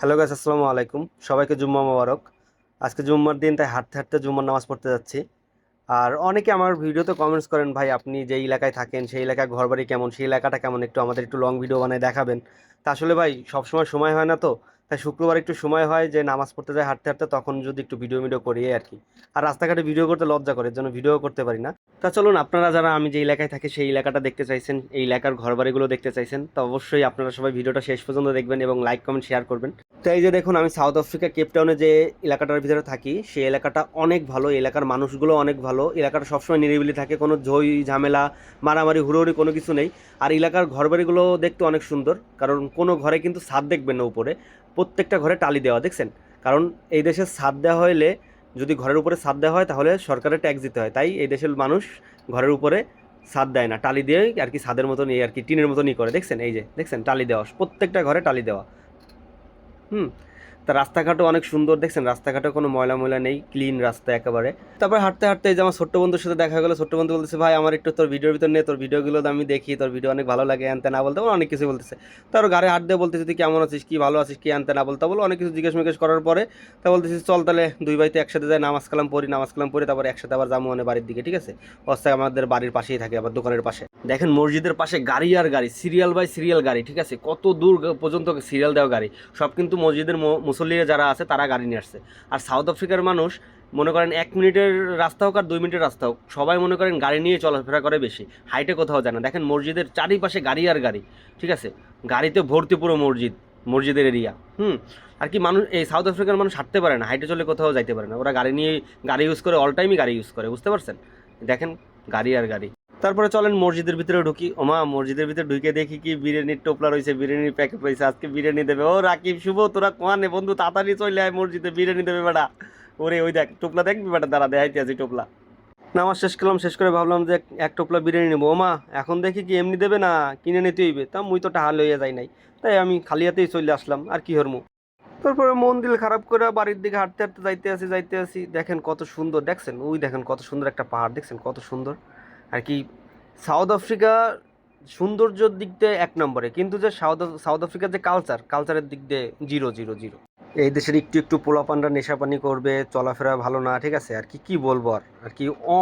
Hello গাছ আসসালামু আলাইকুম। সবাইকে জুম্মা মোবারক। আজকে জুম্মার দিন, তাই হাঁটতে হাঁটতে জুম্মার নামাজ পড়তে যাচ্ছি। আর অনেকে আমার ভিডিওতে কমেন্টস করেন, ভাই, আপনি যে এলাকায় থাকেন, সেই এলাকায় ঘরবাড়ি কেমন? সেই এলাকাটা কেমন? একটু আমাদের একটু লং ভিডিও বানায় দেখাবেন। তা আসলে ভাই, সবসময় সময় হয় না তো। তাই শুক্রবার একটু সময় হয় যে নামাজ পড়তে যায়, হাঁটতে হাঁটতে তখন যদি একটু ভিডিও ভিডিও করি আর কি। আর রাস্তাঘাটে ভিডিও করতে লজ্জা করে জন্য ভিডিও করতে পারি না। তা চলুন, আপনারা যারা আমি যে এলাকায় থাকি, সেই এলাকাটা দেখতে চাইছেন, এই এলাকার ঘরবাড়িগুলো দেখতে চাইছেন, তো অবশ্যই আপনারা সবাই ভিডিওটা শেষ পর্যন্ত দেখবেন এবং লাইক কমেন্ট শেয়ার করবেন। তো এই যে দেখুন, আমি সাউথ আফ্রিকা কেপটাউনে যে এলাকাটার ভিতরে থাকি, সেই এলাকাটা অনেক ভালো, এলাকার মানুষগুলো অনেক ভালো। এলাকাটা সবসময় নিরিবিলি থাকে, কোনো ঝই, ঝামেলা, মারামারি, হুড়োহুড়ি কোনো কিছু নেই। আর এলাকার ঘরবাড়িগুলো দেখতে অনেক সুন্দর, কারণ কোনো ঘরে কিন্তু ছাদ দেখবেন না উপরে। প্রত্যেকটা ঘরে টালি দেওয়া, দেখছেন? কারণ এই দেশে ছাদ দেওয়া হলে যদি ঘরের উপরে ছাদ দেওয়া হয়, তাহলে সরকারের ট্যাক্স দিতে হয়। তাই এই দেশের মানুষ ঘরের উপরে ছাদ দেয় না। টালি দিয়ে আর কি ছাদের মতন এই আর কি টিনের মতনই করে। দেখছেন? এই যে, দেখছেন? টালি দেওয়া, প্রত্যেকটা ঘরে টালি দেওয়া। হুম? তা রাস্তাঘাটও অনেক সুন্দর, দেখছেন? রাস্তাঘাটে কোনো ময়লা ময়লা নেই ক্লিন রাস্তা একেবারে। তারপর হাঁটতে হাঁটতে যে আমার ছোট্ট বন্ধুর সাথে দেখা গেলো ছোট্ট বন্ধু বলতেছে, ভাই, আমার একটু তোর ভিডিওর ভিতর নেই তোর ভিডিওগুলো আমি দেখি, তোর ভিডিও অনেক ভালো লাগে, আনতে না বলতে বলো, অনেক কিছু বলতেছে। তার গাড়ি হাঁট দিয়ে বলতেছে, তুই কেমন আছিস, কি ভালো আছিস, কি আনতে না বলতে বলো? অনেক কিছু জিজ্ঞেস মিজ্ঞেস করার পরে তা বলতেছি, চল তাহলে দুই ভাইতে একসাথে যাই, নামাজ কালাম পড়ি, নামাজ কালাম পড়ি, তারপর একসাথে আবার যাব মানে বাড়ির দিকে, ঠিক আছে? অস্থায় আমাদের বাড়ির পাশেই থাকে, আবার দোকানের পাশে। দেখেন মসজিদের পাশে গাড়ি আর গাড়ি সিরিয়াল বাই সিরিয়াল গাড়ি, ঠিক আছে? কত দূর পর্যন্ত সিরিয়াল দেওয়া গাড়ি। সব কিন্তু মসজিদের মুসল্লিরা যারা আছে, তারা গাড়ি নিয়ে আসছে। আর সাউথ আফ্রিকার মানুষ, মনে করেন এক মিনিটের রাস্তা হোক আর দুই মিনিটের রাস্তা হোক, সবাই মনে করেন গাড়ি নিয়ে চলাফেরা করে বেশি। হাইটে কোথাও যায় না। দেখেন মসজিদের চারিপাশে গাড়ি আর গাড়ি, ঠিক আছে? গাড়িতে ভর্তি পুরো মসজিদ, মসজিদের এরিয়া হুম? আর কি মানুষ, এই সাউথ আফ্রিকার মানুষ হাঁটতে পারে না। হাইটে চলে কোথাও যাইতে পারে না। ওরা গাড়ি নিয়ে, গাড়ি ইউজ করে অল টাইমই গাড়ি ইউজ করে, বুঝতে পারছেন? দেখেন গাড়ি আর গাড়ি। তারপরে চলেন মসজিদের ভিতরে ঢুকি। ওমা, মসজিদের ভিতরে ঢুকে দেখি কি বিরিয়ানির টোপলা রয়েছে, বিরিয়ানির প্যাকেট রয়েছে, আজকে বিরিয়ানি দেবে। ও রাকিব, শুভ, তোরা কোয়ানে? বন্ধু, তাড়াতাড়ি চলে আয় মসজিদে, বিরিয়ানি দেবে বেটা। ওরে, ওই দেখ, টোপলা দেখবি বেটা? দাঁড়া দেখাইতে আছি টোপলা। নামাজ শেষ করলাম, শেষ করে ভাবলাম যে এক- টোপলা বিরিয়ানি নেব। ওমা, এখন দেখি কি এমনি দেবে না, কিনে নিতে হইবে। তা মুই তো টাহা লইয়া যাই নাই। তাই আমি খালি হাতেই চলে আসলাম, আর কি হরমু? তারপরে মন দিল খারাপ করে বাড়ির দিকে হাঁটতে হাঁটতে যাইতে আসি যাইতে আসি। দেখেন কত সুন্দর, দেখছেন? ওই দেখেন কত সুন্দর একটা পাহাড়, দেখছেন কত সুন্দর? আর কি সাউথ আফ্রিকা সৌন্দর্যর দিক দিয়ে এক নম্বরে, কিন্তু যে সাউথ সাউথ আফ্রিকার যে কালচার কালচারের দিক দিয়ে জিরো জিরো জিরো এই দেশের একটু একটু পোলাপানরা নেশাপানি করবে, চলাফেরা ভালো না, ঠিক আছে? আর কি কি বলব আর? আর কি অ,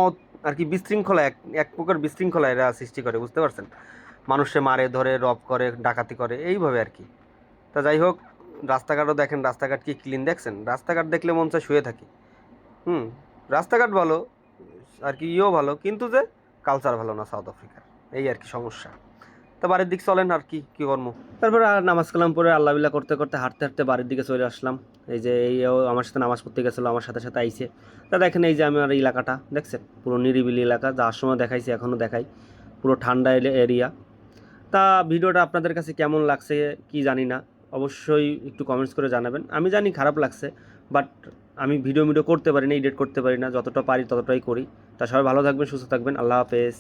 আর কি বিশৃঙ্খলা, এক এক প্রকার বিশৃঙ্খলা এরা সৃষ্টি করে, বুঝতে পারছেন? মানুষে মারে, ধরে রব করে, ডাকাতি করে, এইভাবে আর কি। তা যাই হোক, রাস্তাঘাটও দেখেন, রাস্তাঘাট কি ক্লিন দেখছেন? রাস্তাঘাট দেখলে মন চায় শুয়ে থাকি। হুম, রাস্তাঘাট ভালো, আর কি ইও ভালো, কিন্তু যে কালচার ভালো না সাউথ আফ্রিকার এই আর কি সমস্যা। তো বাড়ির দিক চলেন আর কি কি কর্ম? তারপরে আর নামাজ কালাম পরে আল্লাহ বিল্লাহ করতে করতে হাঁটতে হাঁটতে বাড়ির দিকে চলে আসলাম। এই যে এই আমার সাথে নামাজ পড়তে গেছিল, আমার সাথে সাথে আইছে। তা দেখেন এই যে আমার এলাকাটা, দেখছেন? পুরো নিরিবিলি এলাকা যাওয়ার সময় দেখাইছি এখনও দেখাই। পুরো ঠান্ডা এরিয়া। তা ভিডিওটা আপনাদের কাছে কেমন লাগছে কি জানি না। অবশ্যই একটু কমেন্টস করে জানাবেন। আমি জানি খারাপ লাগছে বাট আমি ভিডিও ভিডিও করতে পারি না এডিট করতে পারি না, যতটা পারি ততটাই করি। তা সবাই ভালো থাকবেন, সুস্থ থাকবেন, আল্লাহ হাফেজ।